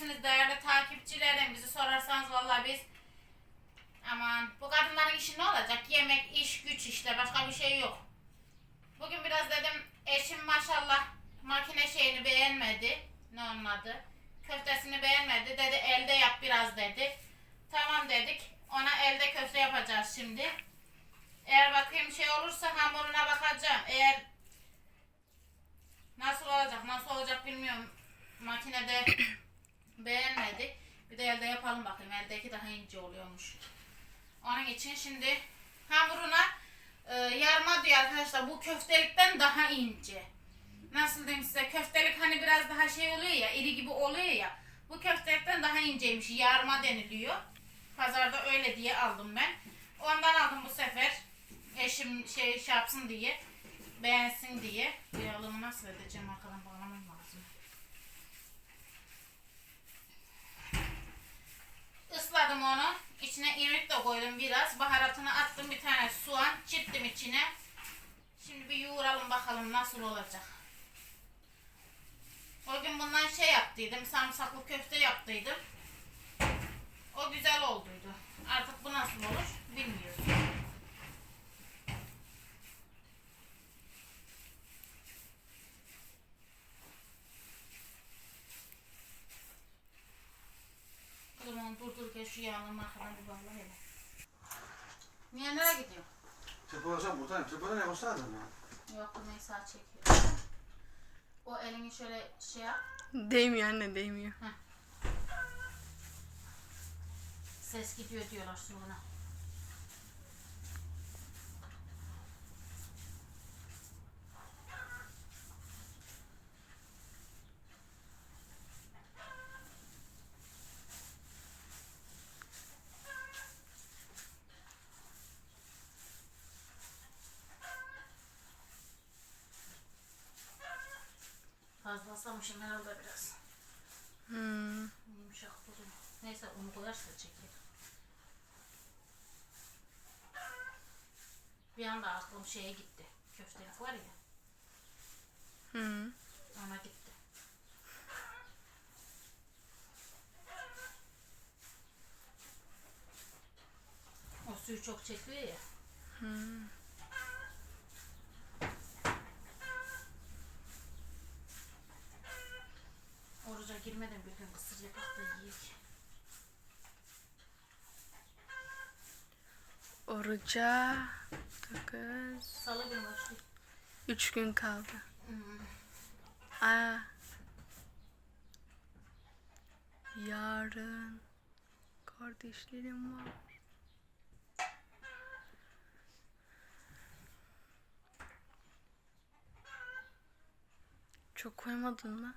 misiniz değerli takipçilerim? Bizi sorarsanız vallahi biz aman bu kadınların işi ne olacak? Yemek, iş, güç işte başka bir şey yok. Bugün biraz dedim eşim maşallah makine şeyini beğenmedi. Ne onun adı? Köftesini beğenmedi. Dedi elde yap biraz dedi. Tamam dedik. Ona elde köfte yapacağız şimdi. Eğer bakayım şey olursa hamuruna bakacağım. Eğer nasıl olacak nasıl olacak bilmiyorum. Makinede beğenmedik. Bir de elde yapalım bakayım. Eldeki daha ince oluyormuş. Onun için şimdi hamuruna e, yarma diyor arkadaşlar. Bu köftelikten daha ince. Nasıl diyeyim size? Köftelik hani biraz daha şey oluyor ya, iri gibi oluyor ya. Bu köftelikten daha inceymiş. Yarma deniliyor. Pazarda öyle diye aldım ben. Ondan aldım bu sefer. Eşim şey, şey yapsın diye. Beğensin diye. Yağlımı nasıl edeceğim bakalım bağlamam lazım. Isladım onu. İçine irmik de koydum biraz. Baharatını attım. Bir tane soğan çırptım içine. Şimdi bir yoğuralım bakalım nasıl olacak. O gün bundan şey yaptıydım. Sarımsaklı köfte yaptıydım. O güzel olduydu. Artık bu nasıl olur bilmiyorum. Kızım onu durdururken şu yağlama arkadan bir bağla hele. Niye nereye gidiyor? Può usare buttare, se può dare usare no? Yok Rümeysa çekiyor. O elini şöyle şey yap. Değmiyor anne değmiyor. Ses gidiyor diyorlar sonra. Fazla aslamışım herhalde biraz. Hmm. Yumuşak duruyor. Neyse onu koyarsa çeker. Bir anda aklım şeye gitti. Köftelik var ya Hmm. ona gitti. O suyu çok çekiyor ya. Hmm. Bir gün kısır yapak da yiyek. Oruca 9 Salı günü başlıyor. 3 gün kaldı. Hmm. Aa. Yarın kardeşlerim var. Çok koymadın mı?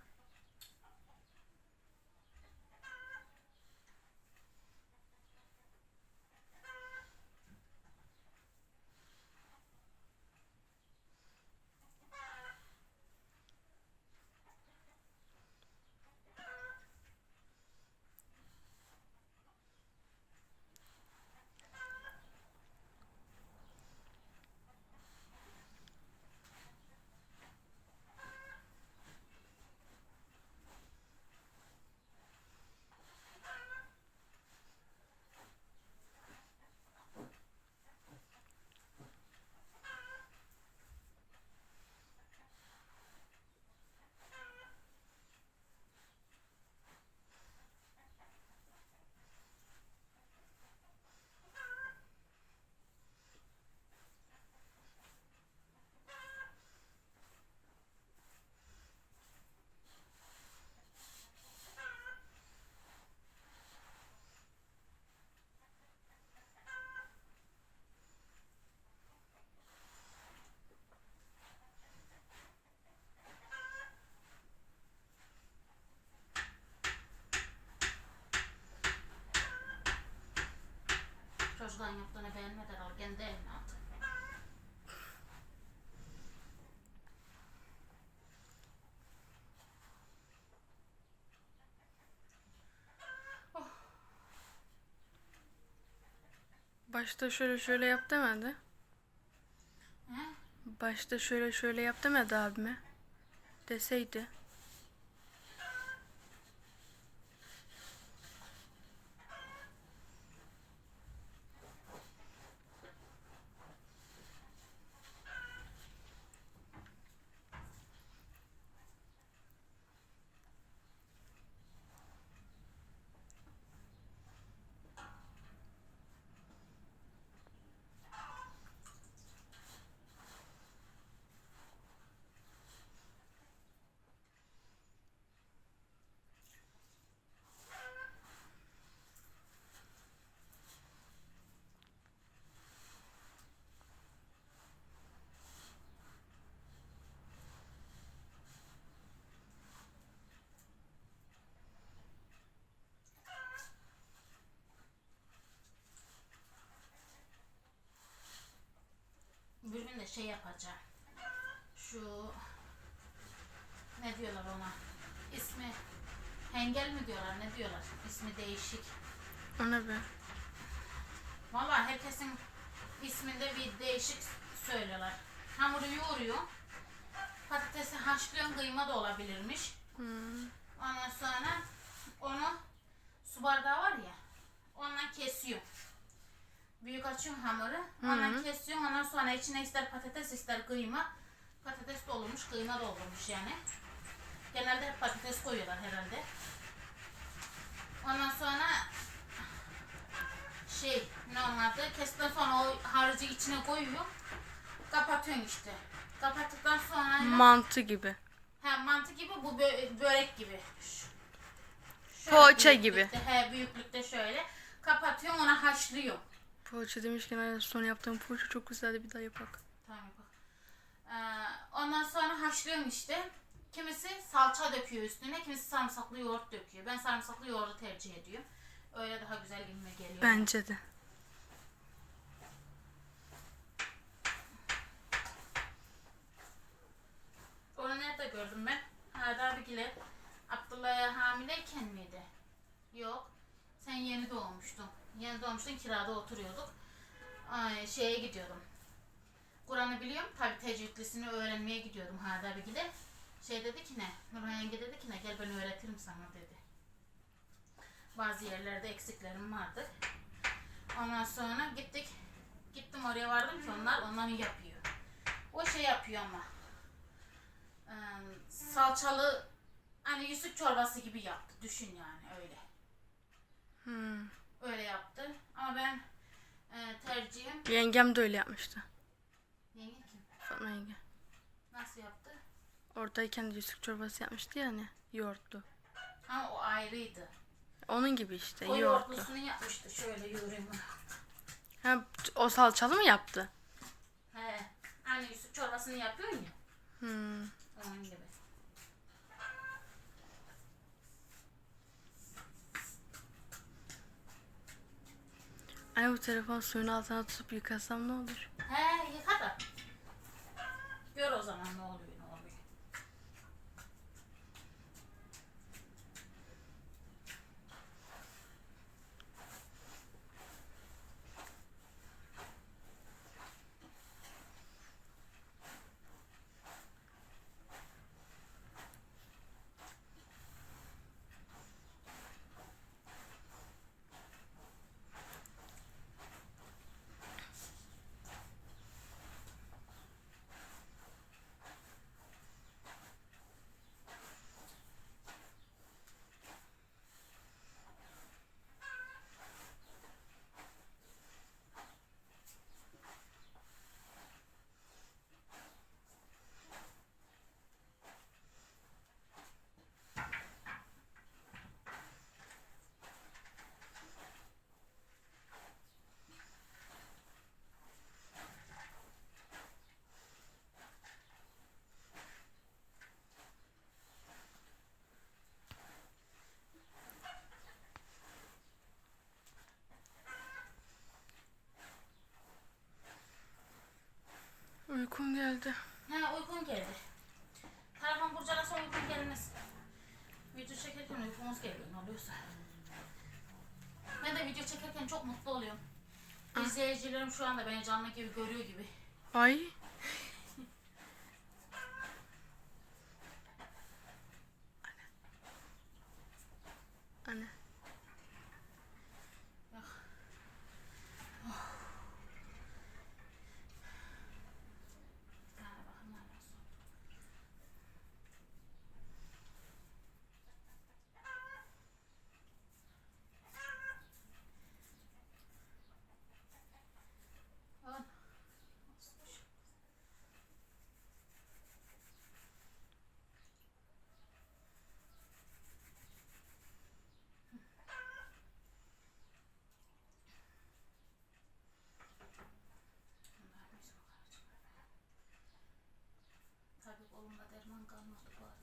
Çocukların yaptığını beğenmeden al kendi eline at. Başta şöyle şöyle yap demedi. He? Başta şöyle şöyle yap demedi abime. Deseydi. De şey yapacağım. Şu ne diyorlar ona? İsmi hengel mi diyorlar? Ne diyorlar? İsmi değişik. O ne be? Vallahi herkesin isminde bir değişik söylüyorlar. Hamuru yoğuruyor. Patatesi haşlıyorsun kıyma da olabilirmiş. Hmm. Ondan sonra onu su bardağı var ya ondan kesiyor. Büyük açıyorum hamuru. Ondan kesiyorum. Ondan sonra içine ister patates ister kıyma. Patates dolmuş, kıyma doldurmuş yani. Genelde hep patates koyuyorlar herhalde. Ondan sonra şey normalde kestikten sonra o harcı içine koyuyor. Kapatıyorsun işte. Kapattıktan sonra Mantı gibi. Ha mantı gibi bu bö- börek gibi. Şöyle Poğaça gibi. büyüklükte, He büyüklükte şöyle. Kapatıyor ona haşlıyor. Poğaça demişken en son yaptığım poğaça çok güzeldi bir daha yapak. Tamam bak. Ee, ondan sonra haşlıyorum işte. Kimisi salça döküyor üstüne, kimisi sarımsaklı yoğurt döküyor. Ben sarımsaklı yoğurdu tercih ediyorum. Öyle daha güzel gibime geliyor. Bence de. Onu nerede gördüm ben? Hadi abigile Abdullah'a hamileyken miydi? Yok. Sen yeni doğmuştun. Yeni doğmuştun kirada oturuyorduk. Ay, şeye gidiyordum. Kur'an'ı biliyorum. Tabi tecvidlisini öğrenmeye gidiyordum Hadi abigile. Şey dedi ki ne? Nurhan yenge dedi ki ne? Gel ben öğretirim sana dedi. Bazı yerlerde eksiklerim vardı. Ondan sonra gittik. Gittim oraya vardım ki onlar onları yapıyor. O şey yapıyor ama salçalı hani yüzük çorbası gibi yaptı. Düşün yani öyle. Hmm. Öyle yaptı. Ama ben e, tercihim Yengem de öyle yapmıştı. yenge kim? Fatma yenge. Nasıl yaptı? Oradayken de yüzük çorbası yapmıştı ya hani. Yoğurtlu. Ama o ayrıydı. Onun gibi işte O yoğurtlu. yoğurtlusunu yapmıştı. Şöyle yoğurayım. Ha, o salçalı mı yaptı? He. Hani yüzük çorbasını yapıyorsun ya. Hmm. Onun gibi. Anne bu telefon suyun altına tutup yıkasam ne olur? He yıka da. Gör o zaman ne oluyor ne oluyor. Uykum geldi. He uykun geldi. Telefon kurcalasa uykun gelmez. Video çekerken uykumuz geliyor ne oluyorsa. Ben de video çekerken çok mutlu oluyorum. İzleyicilerim şu anda beni canlı gibi görüyor gibi. Ay. must apply.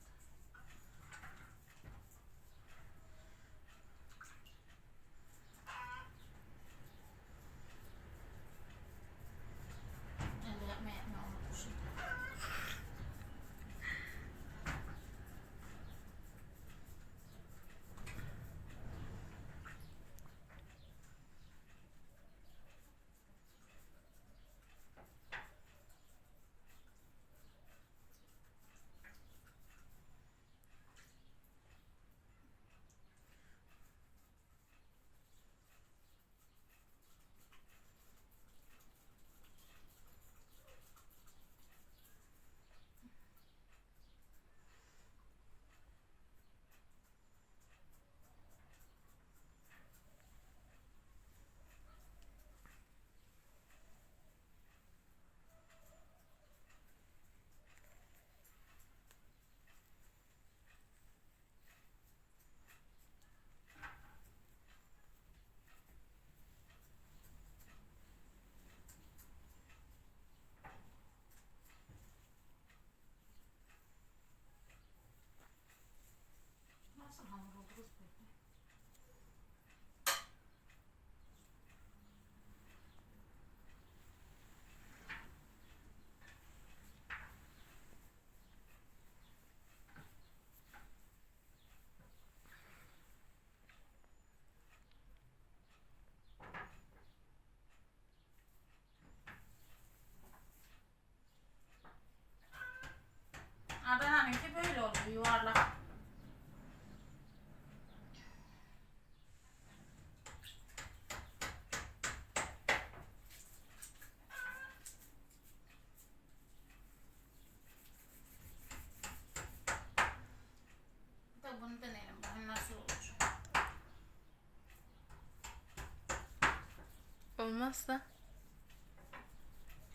Olmazsa.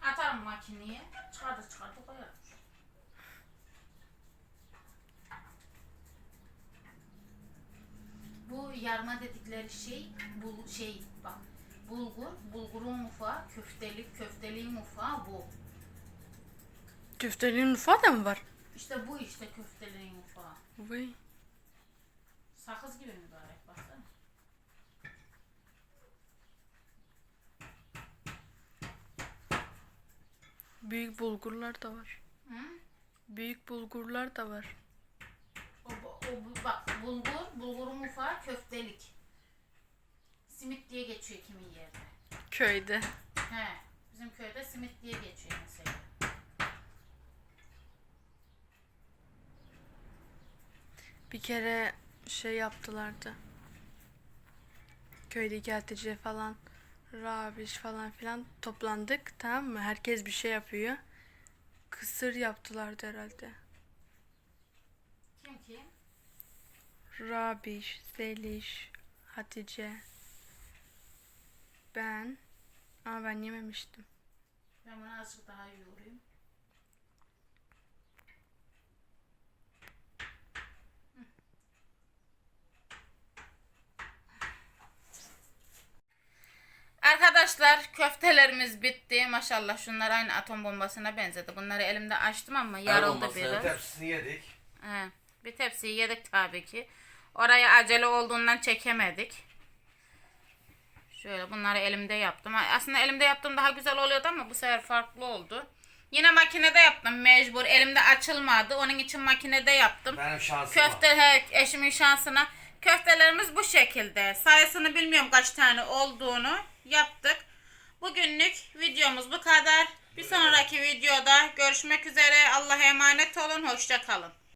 Atarım makineye. Çıkardı çıkardı koyarım. Bu yarma dedikleri şey, bu şey bak. Bulgur, bulgurun mufağı, köftelik, köfteliğin mufağı bu. Köfteliğin ufağı da mı var? İşte bu işte köfteliğin mufağı. Vay. Sakız gibi mübarek baksana. Büyük bulgurlar da var. Hı? Büyük bulgurlar da var. O, o, bak bulgur, bulgurun mufağı köftelik. Simit diye geçiyor kimi yerde. Köyde. He, bizim köyde simit diye geçiyor mesela. Bir kere şey yaptılardı. Köydeki Hatice falan, Rabiş falan filan toplandık tamam mı? Herkes bir şey yapıyor. Kısır yaptılardı herhalde. Kim kim? Rabiş, Zeliş, Hatice, ben. Ama ben yememiştim. Ben bunu azıcık daha yoğurayım. Arkadaşlar köftelerimiz bitti. Maşallah şunlar aynı atom bombasına benzedi. Bunları elimde açtım ama yarıldı biraz. Tepsisini yedik. He, bir tepsiyi yedik tabii ki. Oraya acele olduğundan çekemedik. Şöyle bunları elimde yaptım. Aslında elimde yaptığım daha güzel oluyordu ama bu sefer farklı oldu. Yine makinede yaptım mecbur. Elimde açılmadı. Onun için makinede yaptım. Benim şansım Köfte he, eşimin şansına. Köftelerimiz bu şekilde. Sayısını bilmiyorum kaç tane olduğunu yaptık. Bugünlük videomuz bu kadar. Bir sonraki videoda görüşmek üzere. Allah'a emanet olun. Hoşça kalın.